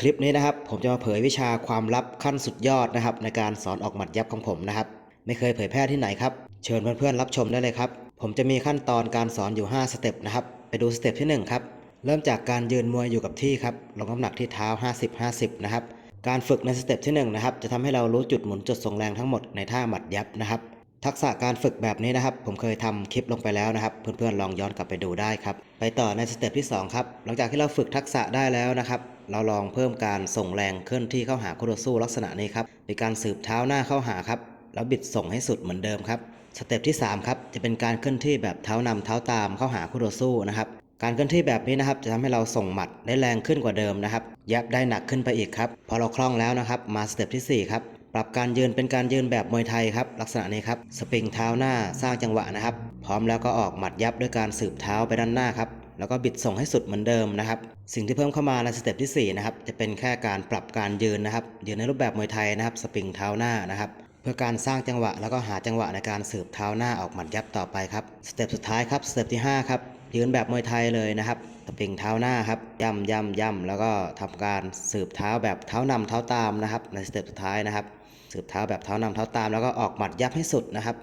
คลิปนี้นะครับ ผมจะมาเผยวิชาความลับขั้นสุดยอดนะครับ ในการสอนออกหมัดยับของผมนะครับ ไม่เคยเผยแพร่ที่ไหนครับ เชิญเพื่อนๆรับชมได้เลยครับ ผมจะมีขั้นตอนการสอนอยู่ 5 สเต็ปนะครับ ไปดูสเต็ปที่1ครับ เริ่มจากการยืนมวยอยู่กับที่ครับ ลงน้ำหนักที่เท้า 50 50 นะครับ การฝึกในสเต็ปที่1นะครับ จะทำให้เรารู้จุดหมุนจุดส่งแรงทั้งหมดในท่าหมัดยับนะครับ ทักษะการฝึกแบบนี้นะครับ ผมเคยทำคลิปลงไปแล้วนะครับ เพื่อนๆลองย้อนกลับไปดูได้ครับ ไปต่อในสเต็ปที่ 2 ครับ หลังจากที่เราฝึกทักษะได้แล้วนะครับ เราลองเพิ่มการส่งแรงเคลื่อนที่เข้าหาคู่ต่อสู้ลักษณะนี้ครับโดยการสืบเท้าหน้าเข้าหาครับ แล้วบิดส่งให้สุดเหมือนเดิมครับ สเต็ปที่3ครับจะเป็นการเคลื่อนที่แบบเท้านำเท้าตามเข้าหาคู่ต่อสู้นะครับ การเคลื่อนที่แบบนี้นะครับจะทำให้เราส่งหมัดได้แรงขึ้นกว่าเดิมนะครับ ยับได้หนักขึ้นไปอีกครับ พอเราคล่องแล้วนะครับ มาสเต็ปที่4ครับ ปรับการยืนเป็นการยืนแบบมวยไทยครับลักษณะนี้ครับสปริงเท้าหน้าสร้างจังหวะนะครับ พร้อมแล้วก็ออกหมัดยับด้วยการสืบเท้าไปด้านหน้าครับแล้วก็บิดส่งให้สุดเหมือนเดิมนะครับ สิ่งที่เพิ่มเข้ามาในสเต็ปที่ 4 นะครับ จะเป็นแค่การปรับการยืนนะครับ ยืนในรูปแบบมวยไทยนะครับ สปริงเท้าหน้านะครับ เพื่อการสร้างจังหวะ แล้วก็หาจังหวะในการสืบเท้าหน้าออกหมัดยับต่อไปครับ สเต็ปสุดท้ายครับ สเต็ปที่ 5 ครับ ยืนแบบมวยไทยเลยนะครับสปริงเท้าหน้าครับย่ำย่ำย่ำแล้วก็ทำการสืบเท้าแบบเท้านำเท้าตามนะครับ ในสเต็ปสุดท้ายนะครับ สืบเท้าแบบเท้านำเท้าตาม แล้วก็ออกหมัดยับให้สุดนะครับ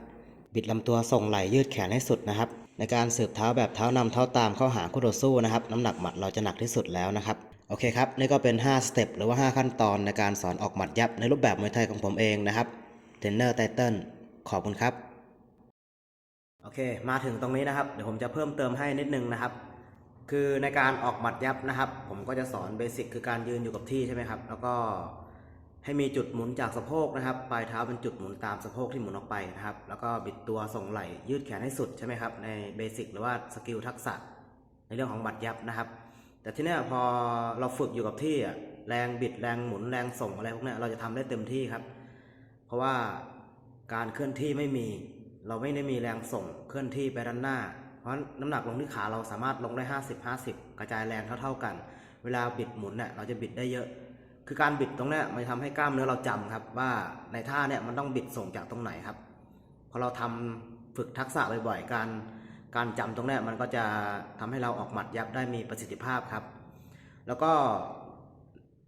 บิดลำตัวส่งไหล่ยืดแขนให้สุดนะครับ ในการสืบเท้าแบบเท้านำเท้าตามเข้าหาคู่ต่อสู้นะครับ น้ำหนักหมัดเราจะหนักที่สุดแล้วนะครับโอเคครับนี่ก็เป็น 5 สเต็ปหรือว่า 5 ขั้นตอนในการสอนออกหมัดยับในรูปแบบมวยไทยของผมเองนะครับเทรนเนอร์ไตเติ้ลขอบคุณครับ เค มาถึงตรงนี้นะครับ เดี๋ยวผมจะเพิ่มเติมให้นิดนึงนะครับ คือในการออกหมัดยับนะครับ ผมก็จะสอนเบสิกคือการยืนอยู่กับที่ใช่ไหมครับ แล้วก็ให้มีจุดหมุนจากสะโพกนะครับ ปลายเท้าเป็นจุดหมุนตามสะโพกที่หมุนออกไปนะครับ แล้วก็บิดตัวส่งไหล่ยืดแขนให้สุดใช่ไหมครับ ในเบสิกหรือว่าสกิลทักษะ ในเรื่องของหมัดยับนะครับ แต่ที่นี้พอเราฝึกอยู่กับที่อะแรงบิดแรงหมุนแรงส่งอะไรพวกนี้เราจะทำได้เต็มที่ครับ เพราะว่าการเคลื่อนที่ไม่มี เราไม่ได้มีแรงส่งเคลื่อนที่ไปด้านหน้า เพราะนั้นน้ำหนักลงที่ขาเราสามารถลงได้ 50 50 กระจายแรงเท่าๆกัน เวลาบิดหมุนเนี่ยเราจะบิดได้เยอะ คือการบิดตรงนี้มันจะทำให้กล้ามเนื้อเราจำครับ ว่าในท่าเนี่ยมันต้องบิดส่งจากตรงไหนครับพอเราทำฝึกทักษะบ่อยๆ การการจำตรงนี้มันก็จะทำให้เราออกหมัดยับได้มีประสิทธิภาพครับ แล้วก็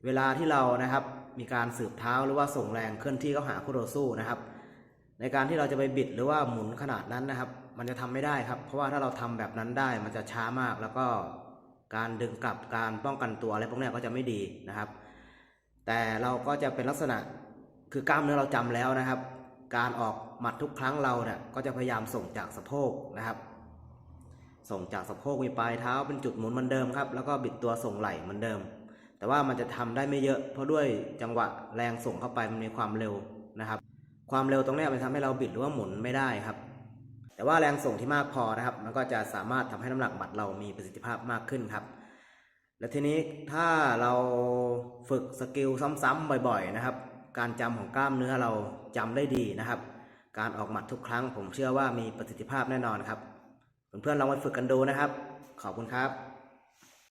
เวลาที่เรานะครับมีการสืบเท้าหรือว่าส่งแรงเคลื่อนที่เข้าหาคู่ต่อสู้นะครับ ในการที่เราจะไปบิดหรือว่าหมุนขนาดนั้นนะครับ มันจะทำไม่ได้ครับ เพราะว่าถ้าเราทำแบบนั้นได้มันจะช้ามากแล้วก็การดึงกลับการป้องกันตัวอะไรพวกนี้ก็จะไม่ดีนะครับ แต่เราก็จะเป็นลักษณะคือกล้ามเนื้อเราจำแล้วนะครับ การออกหมัดทุกครั้งเราเนี่ยก็จะพยายามส่งจากสะโพกนะครับ ส่งจากสะโพกมีปลายเท้าเป็นจุดหมุนเหมือนเดิมครับ แล้วก็บิดตัวส่งไหล่เหมือนเดิม แต่ว่ามันจะทำได้ไม่เยอะ เพราะด้วยจังหวะแรงส่งเข้าไปมันมีความเร็วนะครับ ความเร็วตรงนี้มันทำให้เราบิดหรือว่าหมุนไม่ได้ครับ แต่ว่าแรงส่งที่มากพอนะครับ มันก็จะสามารถทำให้น้ำหนักหมัดเรามีประสิทธิภาพมากขึ้นครับ และทีนี้ถ้าเราฝึกสกิลซ้ำๆบ่อย ๆ นะครับ การจำของกล้ามเนื้อเราจำได้ดีนะครับ การออกหมัดทุกครั้ง ผมเชื่อว่ามีประสิทธิภาพแน่นอนครับเพื่อนๆลองไปฝึกกันดูนะครับ ขอบคุณครับ